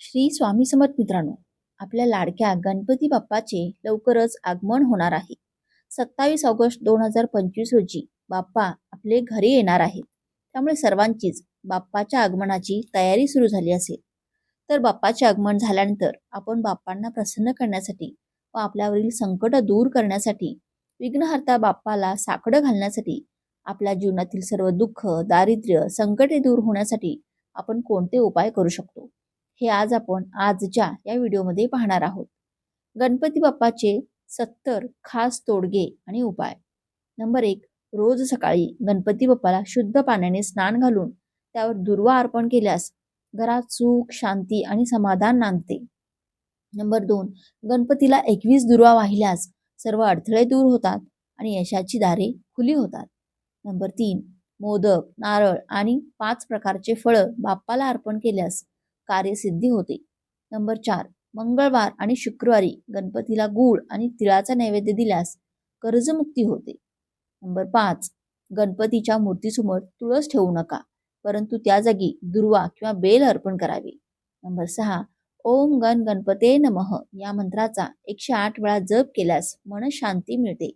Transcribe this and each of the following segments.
श्री स्वामी समर्थ मित्रांनो आपल्या लाडक्या गणपती बाप्पाचे लवकरच आगमन होणार आहे. सत्तावीस ऑगस्ट दोन हजार पंचवीस रोजी बाप्पा आपले घरी येणार आहेत. त्यामुळे सर्वांचीच बाप्पाच्या आगमनाची तयारी सुरू झाली असेल. तर बाप्पाचे आगमन झाल्यानंतर आपण बाप्पांना प्रसन्न करण्यासाठी व आपल्यावरील संकट दूर करण्यासाठी विघ्नहर्ता बाप्पाला साकडं घालण्यासाठी आपल्या जीवनातील सर्व दुःख दारिद्र्य संकटे दूर होण्यासाठी आपण कोणते उपाय करू शकतो? हे आज आपण आजच्या या व्हिडिओमध्ये पाहणार आहोत. गणपती बाप्पाचे सत्तर खास तोडगे आणि उपाय. नंबर एक रोज सकाळी गणपती बाप्पाला शुद्ध पाण्याने स्नान घालून त्यावर दुर्वा अर्पण केल्यास घरात सुख शांती आणि समाधान नांदते. नंबर दोन गणपतीला एकवीस दुर्वा वाहिल्यास सर्व अडथळे दूर होतात आणि यशाची दारे खुली होतात. नंबर तीन मोदक नारळ आणि पाच प्रकारचे फळं बाप्पाला अर्पण केल्यास कार्यसिद्धी होते. नंबर चार मंगळवार आणि शुक्रवारी गणपतीला गूळ आणि तिळाचा नैवेद्य दिल्यास कर्जमुक्ती होते. नंबर पाच गणपतीच्या मूर्तीसमोर तुळस ठेवू नका परंतु त्या जागी दुर्वा किंवा बेल अर्पण करावी. नंबर सहा ओम गण गणपते नमः या मंत्राचा एकशे आठ वेळा जप केल्यास मन शांती मिळते.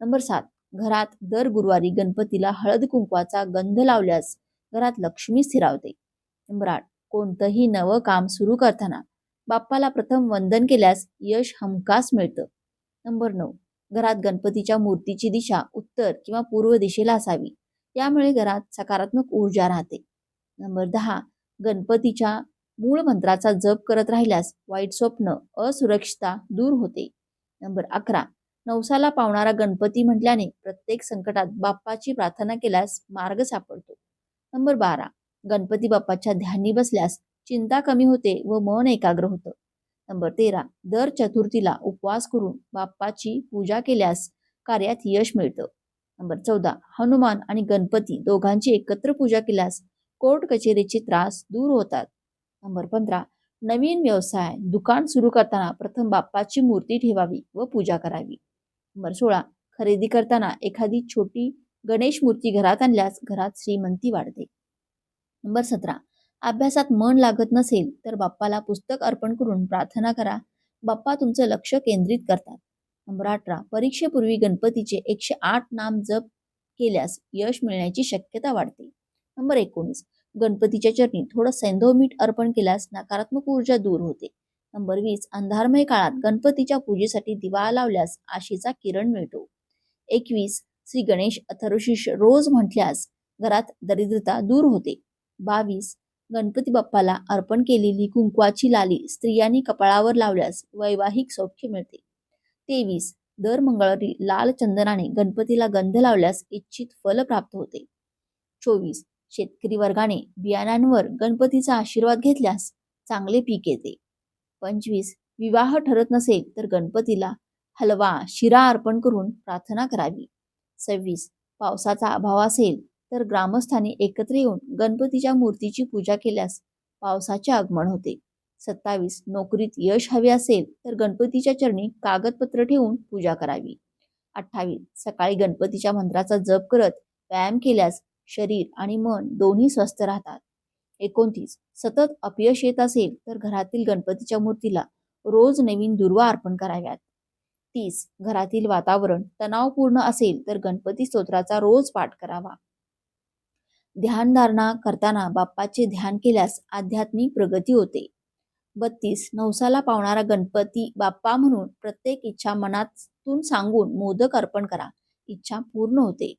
नंबर सात घरात दर गुरुवारी गणपतीला हळद कुंकवाचा गंध लावल्यास घरात लक्ष्मी स्थिरावते. नंबर आठ कोणतंही नवं काम सुरू करताना बाप्पाला प्रथम वंदन केल्यास यश हमखास मिळतं. नंबर नऊ. घरात गणपतीच्या मूर्तीची दिशा उत्तर किंवा पूर्व दिशेला असावी. यामुळे घरात सकारात्मक ऊर्जा राहते. नंबर दहा. गणपतीच्या मूळ मंत्राचा जप करत राहिल्यास वाईट स्वप्न असुरक्षितता दूर होते. नंबर अकरा. नवसाला पावणारा गणपती म्हटल्याने प्रत्येक संकटात बाप्पाची प्रार्थना केल्यास मार्ग सापडतो. नंबर बारा. गणपती बाप्पाच्या ध्यानी बसल्यास चिंता कमी होते व मन एकाग्र होतं. नंबर तेरा. दर चतुर्थीला उपवास करून बाप्पाची पूजा केल्यास कार्यात यश मिळतं. नंबर चौदा. हनुमान आणि गणपती दोघांची एकत्र पूजा केल्यास कोर्ट कचेरीचे त्रास दूर होतात. नंबर पंधरा. नवीन व्यवसाय दुकान सुरू करताना प्रथम बाप्पाची मूर्ती ठेवावी व पूजा करावी. नंबर सोळा. खरेदी करताना एखादी छोटी गणेश मूर्ती घरात आणल्यास घरात श्रीमंती वाढते. नंबर सतरा. अभ्यासात मन लागत नसेल तर बाप्पाला पुस्तक अर्पण करून प्रार्थना करा. बाप्पा तुमचं लक्ष केंद्रित करतात. नंबर अठरा. परीक्षेपूर्वी गणपतीचे एकशे आठ नाम जप केल्यास यश मिळण्याची शक्यता वाढते. नंबर एकोणीस. गणपतीच्या चरणी थोडं सैंधव मीठ अर्पण केल्यास नकारात्मक ऊर्जा दूर होते. नंबर वीस. अंधारमय काळात गणपतीच्या पूजेसाठी दिवा लावल्यास आशेचा किरण मिळतो. एकवीस. श्री गणेश अथर्वशीष रोज म्हटल्यास घरात दरिद्रता दूर होते. बावीस. गणपती बाप्पाला अर्पण केलेली कुंकवाची लाली स्त्रियांनी कपाळावर लावल्यास वैवाहिक सौख्य मिळते. तेवीस. दर मंगळवारी लाल चंदनाने गणपतीला गंध लावल्यास इच्छित फल प्राप्त होते. चोवीस. शेतकरी वर्गाने बियाणांवर गणपतीचा आशीर्वाद घेतल्यास चांगले पीक येते. पंचवीस. विवाह ठरत नसेल तर गणपतीला हलवा शिरा अर्पण करून प्रार्थना करावी. सव्वीस. पावसाचा अभाव असेल तर ग्रामस्थांनी एकत्र येऊन गणपतीच्या मूर्तीची पूजा केल्यास पावसाचे आगमन होते. सत्तावीस. नोकरीत यश हवे असेल तर गणपतीच्या चरणी कागदपत्र ठेवून पूजा करावी. अठ्ठावीस. सकाळी गणपतीच्या मंत्राचा जप करत व्यायाम केल्यास शरीर आणि मन दोन्ही स्वस्थ राहतात. एकोणतीस. सतत अपयश येत असेल तर घरातील गणपतीच्या मूर्तीला रोज नवीन दुर्वा अर्पण कराव्यात. तीस. घरातील वातावरण तणावपूर्ण असेल तर गणपती स्तोत्राचा रोज पाठ करावा. ध्यानधारणा करताना बाप्पाचे ध्यान केल्यास आध्यात्मिक प्रगती होते. बत्तीस नवसाला पावणारा गणपती बाप्पा म्हणून प्रत्येक इच्छा मनातून सांगून मोदक अर्पण करा. इच्छा पूर्ण होते.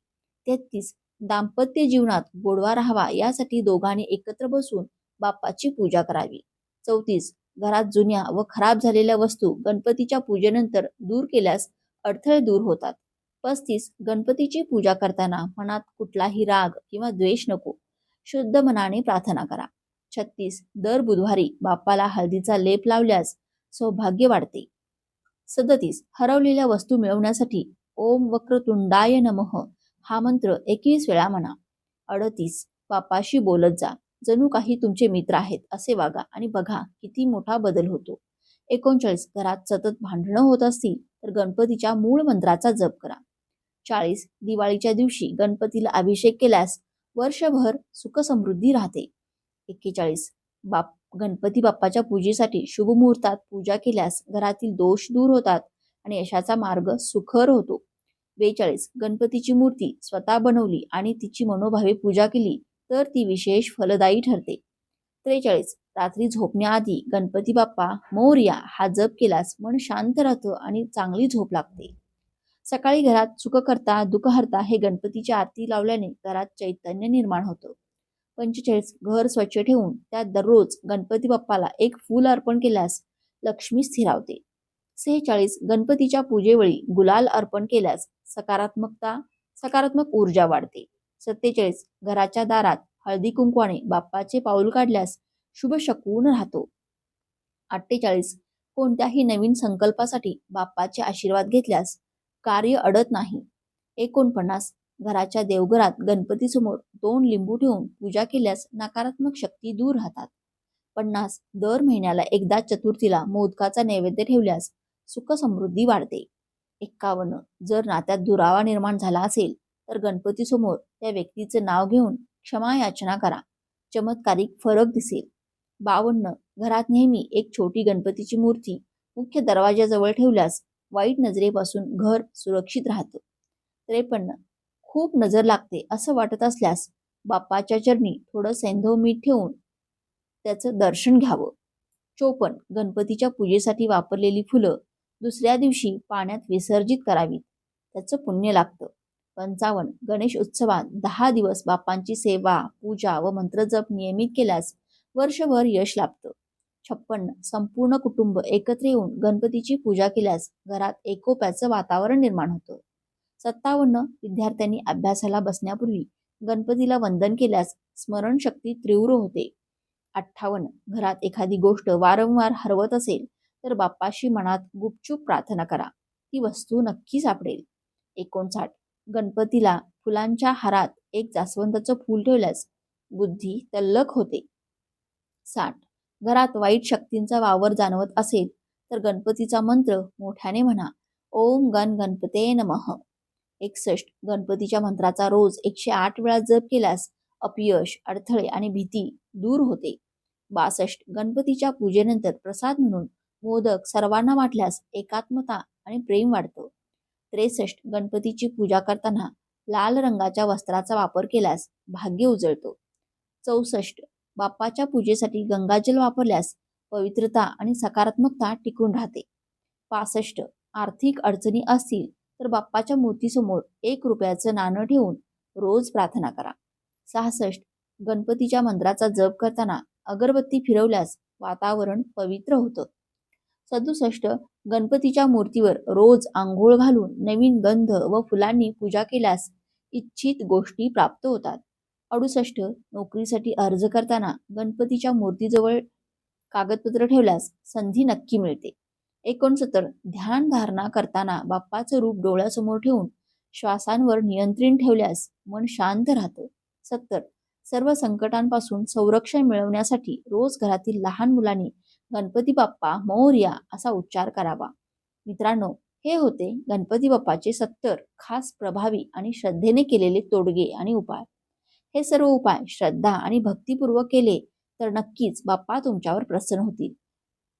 तेहतीस दाम्पत्य जीवनात गोडवा राहावा यासाठी दोघांनी एकत्र बसून बाप्पाची पूजा करावी. चौतीस घरात जुन्या व खराब झालेल्या वस्तू गणपतीच्या पूजेनंतर दूर केल्यास अडथळे दूर होतात. पस्तीस गणपतीची पूजा करताना मनात कुठलाही राग किंवा द्वेष नको. शुद्ध मनाने प्रार्थना करा. छत्तीस दर बुधवारी बाप्पाला हळदीचा लेप लावल्यास सौभाग्य वाढते. सदतीस हरवलेल्या वस्तू मिळवण्यासाठी ओम वक्रतुंडाय नमः हा मंत्र एकवीस वेळा म्हणा. अडतीस बाप्पाशी बोलत जा. जणू काही तुमचे मित्र आहेत असे वागा आणि बघा किती मोठा बदल होतो. एकोणचाळीस घरात सतत भांडणं होत असतील तर गणपतीच्या मूळ मंत्राचा जप करा. चाळीस दिवाळीच्या दिवशी गणपतीला अभिषेक केल्यास वर्षभर सुखसमृद्धी राहते. एक्केचाळीस बाप गणपती बाप्पाच्या पूजेसाठी शुभ मुहूर्तात पूजा केल्यास घरातील दोष दूर होतात आणि यशाचा मार्ग सुखर होतो. बेचाळीस गणपतीची मूर्ती स्वतः बनवली आणि तिची मनोभावे पूजा केली तर ती विशेष फलदायी ठरते. त्रेचाळीस रात्री झोपण्याआधी गणपती बाप्पा मोर्या हा जप केल्यास मन शांत राहतं आणि चांगली झोप लागते. सकाळी घरात सुखकर्ता दुःखहर्ता हे गणपतीची आरती लावल्याने घरात चैतन्य निर्माण होतं. पंचेचाळीस घर स्वच्छ ठेवून त्यात दररोज गणपती बाप्पाला एक फूल अर्पण केल्यास लक्ष्मी स्थिरावते सेहेचाळीस गणपतीच्या पूजेवेळी गुलाल अर्पण केल्यास सकारात्मकता सकारात्मक ऊर्जा वाढते. सत्तेचाळीस घराच्या दारात हळदी कुंकवाने बाप्पाचे पाऊल काढल्यास शुभ शकून राहतो. अठ्ठेचाळीस कोणत्याही नवीन संकल्पासाठी बाप्पाचे आशीर्वाद घेतल्यास कार्य अडत नाही. एकोणपन्नास घराच्या देवघरात गणपतीसमोर दोन लिंबू ठेवून पूजा केल्यास नकारात्मक शक्ती दूर राहतात. पन्नास दर महिन्याला एकदा चतुर्थीला मोदकाचा नैवेद्य ठेवल्यास सुख समृद्धी वाढते. एक्कावन्न जर नात्यात दुरावा निर्माण झाला असेल तर गणपतीसमोर त्या व्यक्तीचं नाव घेऊन क्षमा याचना करा. चमत्कारिक फरक दिसेल. बावन्न घरात नेहमी एक छोटी गणपतीची मूर्ती मुख्य दरवाजाजवळ ठेवल्यास वाईट नजरेपासून घर सुरक्षित राहतं. त्रेपन्न. खूप नजर लागते असं वाटत असल्यास बाप्पाच्या चरणी थोडं सैंधव मीठ ठेवून त्याचं दर्शन घ्यावं. चोपन्न. गणपतीच्या पूजेसाठी वापरलेली फुलं दुसऱ्या दिवशी पाण्यात विसर्जित करावीत. त्याचं पुण्य लागतं. पंचावन्न. गणेश उत्सवात दहा दिवस बाप्पांची सेवा पूजा व मंत्रजप नियमित केल्यास वर्षभर यश लाभतं. छप्पन्न. संपूर्ण कुटुंब एकत्र येऊन गणपतीची पूजा केल्यास घरात एकोप्याचं वातावरण निर्माण होतं. सत्तावन्न. विद्यार्थ्यांनी अभ्यासाला बसण्यापूर्वी गणपतीला वंदन केल्यास स्मरणशक्ती तीव्र होते. अठ्ठावन्न. घरात एखादी गोष्ट वारंवार हरवत असेल तर बाप्पाशी मनात गुपचूप प्रार्थना करा. ती वस्तू नक्की सापडेल. एकोणसाठ. गणपतीला फुलांच्या हारात एक जास्वंदाचं फूल ठेवल्यास बुद्धी तल्लक होते. साठ. घरात वाईट शक्तींचा वावर जाणवत असेल तर गणपतीचा मंत्र मोठ्याने म्हणा. ओम गण गणपते नमः. एकसष्ट. गणपतीच्या मंत्राचा रोज एकशे आठ वेळा जप केल्यास अपयश अडथळे आणि भीती दूर होते. बासष्ट. गणपतीच्या पूजेनंतर प्रसाद म्हणून मोदक सर्वांना वाटल्यास एकात्मता आणि प्रेम वाढतं. त्रेसष्ट. गणपतीची पूजा करताना लाल रंगाच्या वस्त्राचा वापर केल्यास भाग्य उजळतो. चौसष्ट. बाप्पाच्या पूजेसाठी गंगाजल वापरल्यास पवित्रता आणि सकारात्मकता टिकून राहते. पासष्ट. आर्थिक अडचणी असतील तर बाप्पाच्या मूर्तीसमोर एक रुपयाचं नाणं ठेवून रोज प्रार्थना करा. सहासष्ट. गणपतीच्या मंत्राचा जप करताना अगरबत्ती फिरवल्यास वातावरण पवित्र होतं. सदुसष्ट. गणपतीच्या मूर्तीवर रोज आंघोळ घालून नवीन गंध व फुलांनी पूजा केल्यास इच्छित गोष्टी प्राप्त होतात. अडुसष्ट नोकरीसाठी अर्ज करताना गणपतीच्या मूर्तीजवळ कागदपत्र ठेवल्यास संधी नक्की मिळते. एकोणसत्तर ध्यान धारणा करताना बाप्पाचं रूप डोळ्यासमोर ठेवून श्वासांवर नियंत्रण ठेवल्यास मन शांत राहतं. सत्तर सर्व संकटांपासून संरक्षण मिळवण्यासाठी रोज घरातील लहान मुलांनी गणपती बाप्पा मौर्या असा उच्चार करावा. मित्रांनो हे होते गणपती बाप्पाचे सत्तर खास प्रभावी आणि श्रद्धेने केलेले तोडगे आणि उपाय. हे सर्व उपाय श्रद्धा आणि भक्तीपूर्वक केले तर नक्कीच बाप्पा तुमच्यावर प्रसन्न होतील.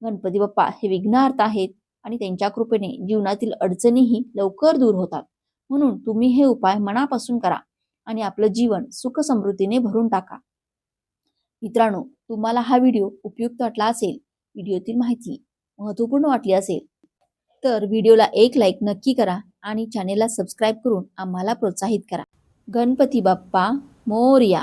गणपती बाप्पा हे विघ्नार्थ आहेत आणि त्यांच्या कृपेने जीवनातील अडचणीही लवकर दूर होतात. म्हणून तुम्ही हे उपाय मनापासून करा आणि आपलं जीवन सुख समृद्धीने भरून टाका. मित्रांनो तुम्हाला हा व्हिडिओ उपयुक्त वाटला असेल व्हिडिओतील माहिती महत्त्वपूर्ण वाटली असेल तर व्हिडिओला एक लाईक नक्की करा आणि चॅनेलला सबस्क्राईब करून आम्हाला प्रोत्साहित करा. गणपती बाप्पा मोरया